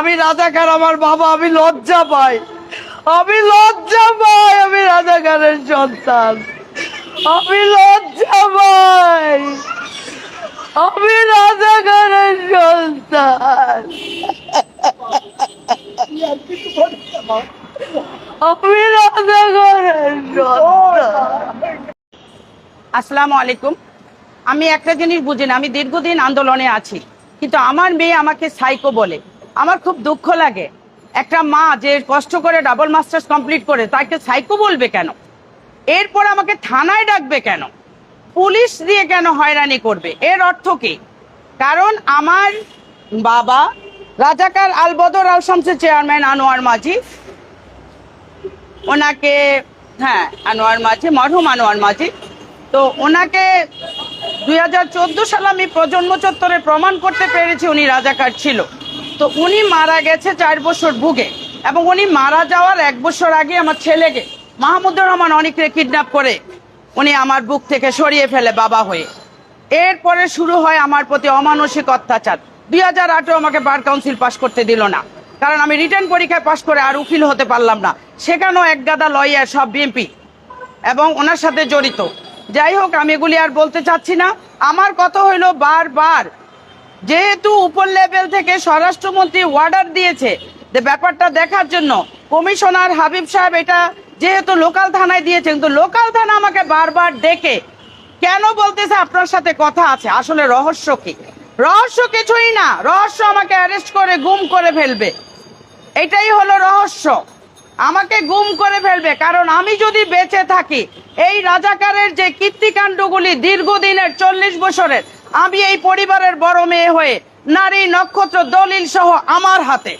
আমি রাজাকার, আমার বাবা, আমি লজ্জা পাই। আমি লজ্জা পাই আমি রাজা রাজাকারের সন্তান। আমি লজ্জা পাই আমি রাজাকারের সন্তান। আমি রাজাকারের সন্তান। আসসালামু আলাইকুম। আমি একটা জিনিস বুঝি না আমি দীর্ঘদিন আন্দোলনে আছি, কিন্তু আমার মেয়ে আমাকে সাইকো বলে। আমার খুব দুঃখ লাগে। একটা মা যে কষ্ট করে ডাবল মাস্টার্স কমপ্লিট করে, তাকে সাইকো বলবে কেন? এরপর আমাকে থানায় ডাকবে কেন? পুলিশ দিয়ে কেন হয়রানি করবে? এর অর্থ কি? কারণ আমার বাবা রাজাকার আলবদর আল শামসের চেয়ারম্যান আনোয়ার মাঝি, ওনাকে হ্যাঁ আনোয়ার মাঝি, মরহুম আনোয়ার মাঝি। তো ওনাকে দুই হাজার চোদ্দ সালে আমি প্রজন্ম চত্বরে প্রমাণ করতে পেরেছি উনি রাজাকার ছিল। তো উনি মারা গেছে চার বছর ভুগে এবং উনি মারা যাওয়ার এক বছর আগে আমার ছেলেকে মাহমুদুর রহমান অনেককে কিডন্যাপ করে উনি আমার বুক থেকে সরিয়ে ফেলে বাবা হয়ে। এরপরে শুরু হয় আমার প্রতি অমানসিক অত্যাচার। দুই হাজার আঠেরো আমাকে বার কাউন্সিল পাশ করতে দিল না। কারণ আমি রিটার্ন পরীক্ষায় পাশ করে আর উকিল হতে পারলাম না। সেখানেও এক গাদা লয়ার, সব বিএমপি এবং ওনার সাথে জড়িত। যাই হোক, আমি এগুলি আর বলতে চাচ্ছি না। আমার কথা হইল বারবার যেহেতু উপর লেভেল থেকে স্বরাষ্ট্রমন্ত্রী অর্ডার দিয়েছে, যে ব্যাপারটা দেখার জন্য কমিশনার হাবিব সাহেব এটা যেহেতু লোকাল থানায় দিয়েছেন, তো লোকাল থানা আমাকে বারবার ডেকে কেন বলতেছে আপনার সাথে কথা আছে? আসলে রহস্য কি? রহস্য কিছুই না, রহস্য আমাকে অ্যারেস্ট করে গুম করে ফেলবে। এটাই হলো রহস্য। আমাকে গুম করে ফেলবে, কারণ আমি যদি বেঁচে থাকি, এই রাজাকারের যে কীর্তিকাণ্ডগুলি দীর্ঘদিনের, চল্লিশ বছরের আমি এই পরিবারের বড় মেয়ে হয়ে নারী নক্ষত্র দলিল সহ আমার হাতে।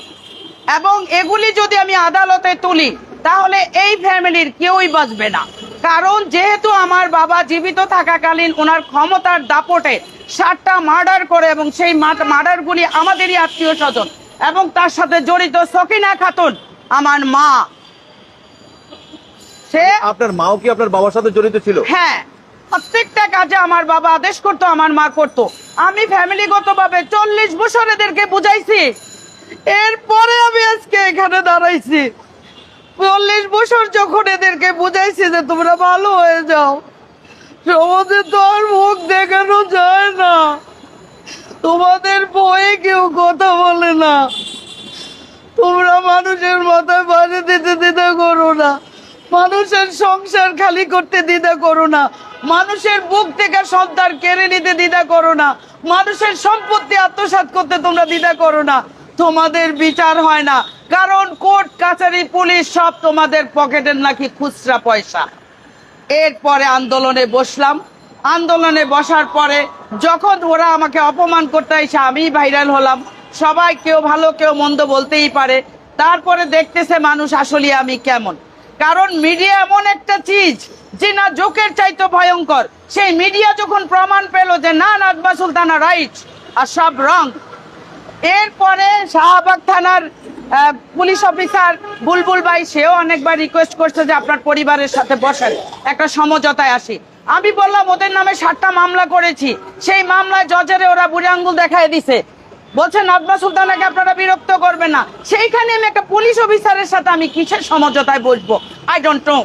এবং এগুলি যদি আমি আদালতে তুলি তাহলে এই ফ্যামিলির কেউই বাঁচবে না। কারণ যেহেতু আমার বাবা জীবিত থাকাকালীন ওনার ক্ষমতার দাপটে ষাটটা মার্ডার করে এবং সেই মার্ডারগুলি আমাদেরই আত্মীয় স্বজন এবং তার সাথে জড়িত সকিনা খাতুন আমার মা। সে আপনার মাও কি আপনার বাবার সাথে জড়িত ছিল? হ্যাঁ। প্রত্যেকটা কাজে আমার বাবা আদেশ করতো, আমার মা করতো। আমি ফ্যামিলিগত ভাবে চল্লিশ বছর এদেরকে বুঝাইছি। এরপরে আমি আজকে এখানে দাঁড়াইছি। চল্লিশ বছর যখন এদেরকে বুঝাইছি যে তোমরা ভালো হয়ে যাও, সমাজে তো আর মুখ দেখানো যায় না। তোমাদের বয়ে কেউ কথা বলে না। তোমরা মানুষের মাথায় বাজে দিতে দিতে করো না। মানুষের সংসার খালি করতে দ্বিধা করো না। মানুষের বুক থেকে সন্তান কেড়ে নিতে দ্বিধা করো না। মানুষের সম্পত্তি আত্মসাৎ করতে তোমরা দ্বিধা করো না। তোমাদের বিচার হয় না। কারণ কোর্ট, কাছারি, পুলিশ সব তোমাদের পকেটের নাকি খুচরা পয়সা। এরপরে আন্দোলনে বসলাম। আন্দোলনে বসার পরে যখন ওরা আমাকে অপমান করতে এসে আমি ভাইরাল হলাম। সবাই কেউ ভালো, কেউ মন্দ বলতেই পারে। তারপরে দেখতেছে মানুষ আসলে আমি কেমন। কারণ মিডিয়া এমন একটা চিজ যে না জোকের চাইতো ভয়ঙ্কর। সেই মিডিয়া যখন প্রমাণ পেল যে না নাজবা সুলতানা রাইট আর সব রং এরপরে শাহবাগ থানার পুলিশ অফিসার বুলবুল ভাই, সেও অনেকবার রিকোয়েস্ট করছে যে আপনার পরিবারের সাথে বসেন, একটা সমঝোতায় আসি। আমি বললাম, ওদের নামে সাতটা মামলা করেছি। সেই মামলায় জজেরে ওরা বুড়ি আঙ্গুল দেখায় দিছে। বলছে, নাজমা সুলতানাকে আপনারা বিরক্ত করবেন না। সেইখানে আমি একটা পুলিশ অফিসারের সাথে আমি কিসের সমঝোতায় বসবো? আই ডোন্ট নো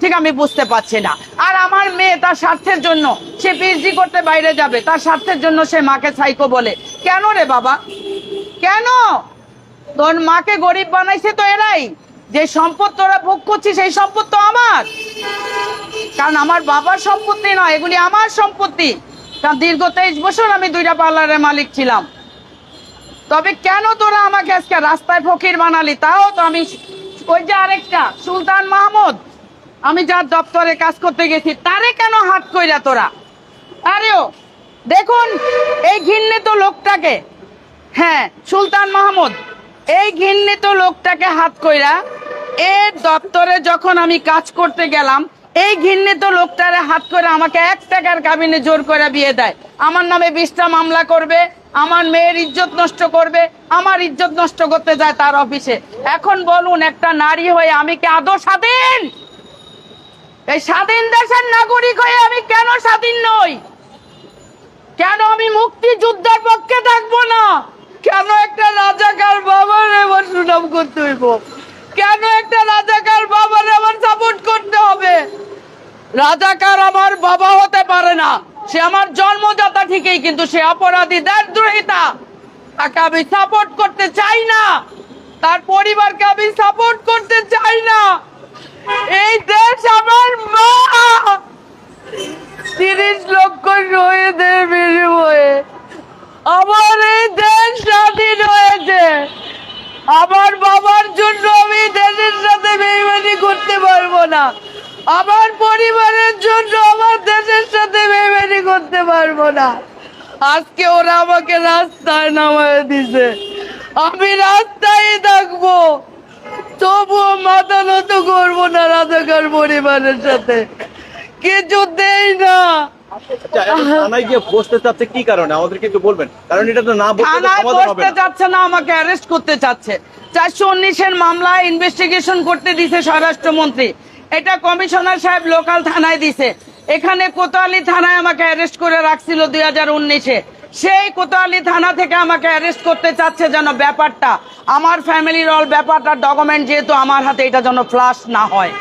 ঠিক আমি বুঝতে পারছি না। আর আমার মেয়ে তার স্বার্থের জন্য সে পিএইচডি করতে বাইরে যাবে, তার স্বার্থের জন্য সে মাকে সাইকো বলে। কেন রে বাবা? কেন? তোর মাকে গরিব বানাইছে তো এরাই। যে সম্পদ তোরা ভোগ করছিস, সেই সম্পদ তো আমার। কারণ আমার বাবার সম্পত্তি নয়, এগুলি আমার সম্পত্তি। কারণ দীর্ঘ তেইশ বছর আমি দুইটা পার্লারের মালিক ছিলাম। তবে কেন তোরা আমাকে আজকে রাস্তায় ফকির বানালি? তাও তো আমি ওই যে আরেকটা, সুলতান মাহমুদ। আমি যার দপ্তরে কাজ করতে গেছি, তারে কেন হাত কইরা তোরা? আরেও দেখুন, এই ঘৃণিত লোকটাকে হ্যাঁ সুলতান মাহমুদ, এই ঘৃণিত লোকটাকে হাত কইরা এর দপ্তরে যখন আমি কাজ করতে গেলাম, এই ঘৃণিত লোকটারে হাত করে আমাকে এক টাকার কাবিনে জোর করে বিয়ে দেয়। আমার নামে বিশটা মামলা করবে আমার মেয়ের ইজ্জত নষ্ট করবে, আমার ইজ্জত নষ্ট করতে যায় তার অফিসে। এখন বলুন, একটা নারী হয়ে আমি কি আদৌ স্বাধীন? এই স্বাধীন দেশের নাগরিক হয়ে আমি কেন স্বাধীন নই? কেন আমি মুক্তিযুদ্ধের পক্ষে থাকব না? কেন একটা রাজাকার বাবার করতে হইব কেন একটা রাজাকার বাবারে আমার সাপোর্ট করতে হবে রাজাকার আমার বাবা হতে পারে না সে আমার জন্মদাতা ঠিকই, কিন্তু সে অপরাধী দেশদ্রোহিতা তাকে আমি সাপোর্ট করতে চাই না। তার পরিবারকে আমি সাপোর্ট করতে চাই না। করতে পারব না। আজকে ওরা আমাকে রাস্তায় নামায় দিছে। আমি রাস্তায় থাকব। তবুও মাথা নত করব না রাজাকার পরিবারের সাথে। কিছু দেই না। আচ্ছা, এখন থানায় গিয়ে বসতে চাচ্ছে কি কারণে? আমাদেরকে একটু বলবেন। কারণ এটা তো না বলতে তো থানায় সমাধান হবে বসতে না। চাচ্ছে না আমাকে অ্যারেস্ট করতে চাচ্ছে। চারশো উনিশের মামলায় ইনভেস্টিগেশন করতে দিছে স্বরাষ্ট্রমন্ত্রী। এটা কমিশনার সাহেব লোকাল থানায় দিছে। এখানে কোতোয়ালি থানায় আমাকে অ্যারেস্ট করে রাখছিল দুই হাজার উনিশে। সেই কোতোয়ালি থানা থেকে আমাকে অ্যারেস্ট করতে চাচ্ছে যেন ব্যাপারটা, আমার ফ্যামিলির অল ব্যাপারটা ডকুমেন্ট যেহেতু আমার হাতে, এটা যেন ফ্লাশ না হয়।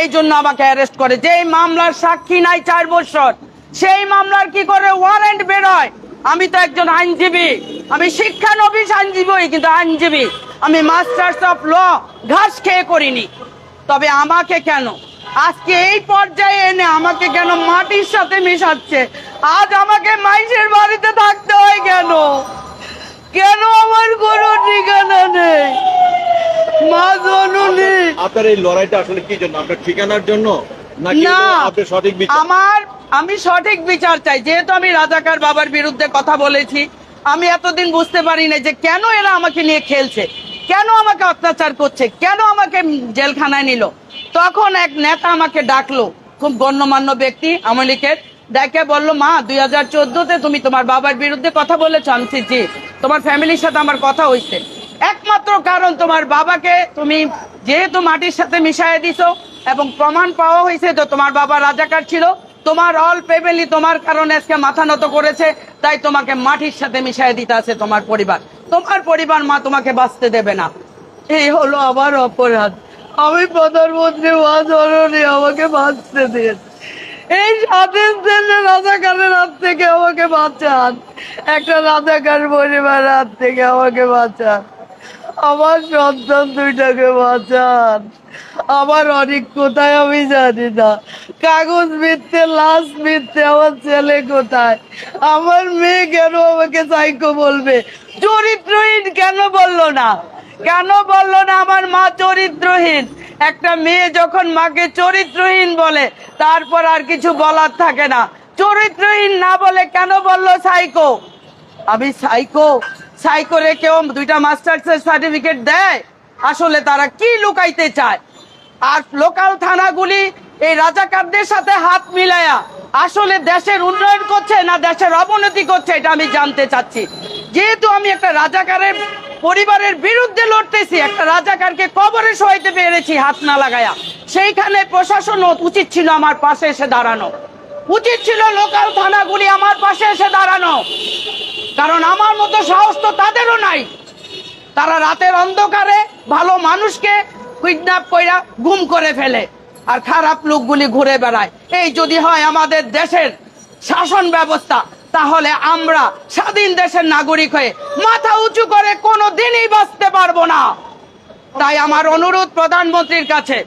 এই জন্য আমাকে অ্যারেস্ট করে। যেই মামলার সাক্ষী নাই চার বছর, সেই মামলার কি করে ওয়ারেন্ট বেরোয় আমি তো একজন আইনজীবী, আমি শিক্ষানবিশ আইনজীবী, কিন্তু আইনজীবী। আমি মাস্টার্স অফ ল ঘাস খেয়ে করিনি। তবে আমাকে কেন আজকে এই পর্যায়ে এনে আমাকে কেন মাটির সাথে মেশাচ্ছে? আজ আমাকে মাইসের বাড়িতে থাকতে হয় কেন? কেন আমার কোনো ঠিকানা নেই? মা জননী। আপনার এই লড়াইটা আসলে কি জন্য? আপনার ঠিকানার জন্য? না সঠিক আমার আমি সঠিক বিচার চাই। যেহেতু আমি রাজাকার বাবার বিরুদ্ধে কথা বলেছি আমি এতদিন বুঝতে পারি না যে কেন এরা আমাকে নিয়ে খেলছে। কেন আমাকে অত্যাচার করছে? কেন আমাকে জেলখানায় নিল? তখন এক নেতা আমাকে ডাকলো, খুব গণ্যমান্য ব্যক্তি, আমলিকের, ডেকে বলল, মা, দুই হাজার চোদ্দতে তুমি তোমার বাবার বিরুদ্ধে কথা বলেছ। আমি জি, তোমার ফ্যামিলির সাথে আমার কথা হয়েছে। একমাত্র কারণ তোমার বাবাকে তুমি যেহেতু মাটির সাথে মিশাই দিছো এবং প্রমাণ পাওয়া হয়েছে তো তোমার বাবা রাজাকার ছিল, তোমার অল ফ্যামিলি তোমার কারণে আজকে মাথা নত করেছে, তাই তোমাকে মাটির সাথে মিশাই দিতে আছে তোমার পরিবার। তোমার পরিবার মা তোমাকে বাঁচতে দেবে না। এই হলো আবার অপরাধ। আমি প্রধানমন্ত্রী মা জননী আমাকে বাঁচতে দিয়েছে। এই স্বাধীন দেশে রাজাকারের হাত থেকে আমাকে বাঁচান। একটা রাজাকার পরিবারের হাত থেকে আমাকে বাঁচান। আমার সন্তান দুইটাকে বাঁচান। আমার অনেক কোথায় আমি জানি না। কাগজ মিথ্যে, লাশ মিথ্যে, আমার ছেলে কোথায়? আমার মেয়ে কেন আমাকে সাইকো বলবে? চরিত্রহীন কেন বলল না? কেন বলল না আমার মা চরিত্রহীন? একটা মেয়ে যখন মাকে চরিত্রহীন বলে, তারপর আর কিছু বলার থাকে না। চরিত্রহীন না বলে কেন বলল সাইকো? আমি সাইকো? সাইকোরে কেউ দুইটা মাস্টার্সের সার্টিফিকেট দেয়? আসলে তারা কি লুকাইতে চায়? আর লোকাল থানাগুলি এই রাজাকারদের সাথে হাত মিলায়া আসলে দেশের উন্নয়ন করছে না দেশের অবনতি করছে, এটা আমি জানতে চাচ্ছি। যেহেতু আমি একটা রাজাকারের পরিবারের বিরুদ্ধে লড়তেছি। একটা রাজাকারকে কবরে সহাইতে পেরেছি, হাত না লাগায়া। সেইখানে প্রশাসন উচিত ছিল আমার পাশে এসে দাঁড়ানো। উচিত ছিল লোকাল থানাগুলি আমার পাশে এসে দাঁড়ানো। কারণ আমার মতো সাহস তো তাদেরও নাই। তারা রাতের অন্ধকারে ভালো মানুষকে কিডন্যাপ কইরা গুম করে ফেলে আর খারাপ লোকগুলি ঘুরে বেড়ায়। এই যদি হয় আমাদের দেশের শাসন ব্যবস্থা তাহলে আমরা স্বাধীন দেশের নাগরিক হয়ে মাথা উঁচু করে কোনো দিনই বাঁচতে পারব না। তাই আমার অনুরোধ প্রধানমন্ত্রীর কাছে,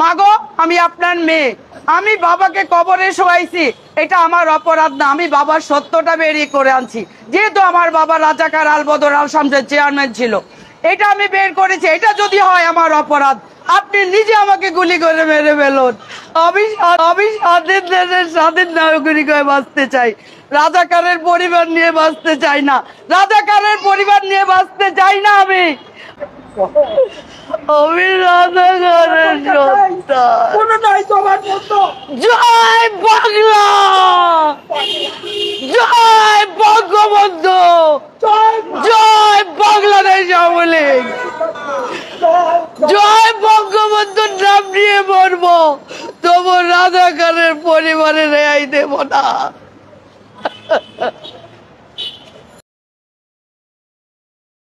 মাগো, আমি আপনার মেয়ে। আমি বাবাকে কবরে শোয়াইছি। এটা আমার অপরাধ না। আমি বাবার সত্যটা বেরিয়ে করে আনছি। যেহেতু আমার বাবা রাজাকার আলবদর আল চেয়ারম্যান ছিল, এটা আমি বের করেছি। এটা যদি হয় আমার অপরাধ আপনি নিজে আমাকে গুলি করে মেরে ফেলুন। আমি আমি স্বাধীন দেশের স্বাধীন নাগরিক হয়ে বাঁচতে চাই। রাজাকারের পরিবার নিয়ে বাঁচতে চাই না। রাজাকারের পরিবার নিয়ে বাঁচতে চাই না আমি। রাজাকারের জয় বাংলা! জয় বঙ্গবন্ধু! জয় বাংলাদেশ আওয়ামী জয় বঙ্গবন্ধুর নাম নিয়ে মরব তবু রাধাকারের পরিবারে রেয়াই দেব না।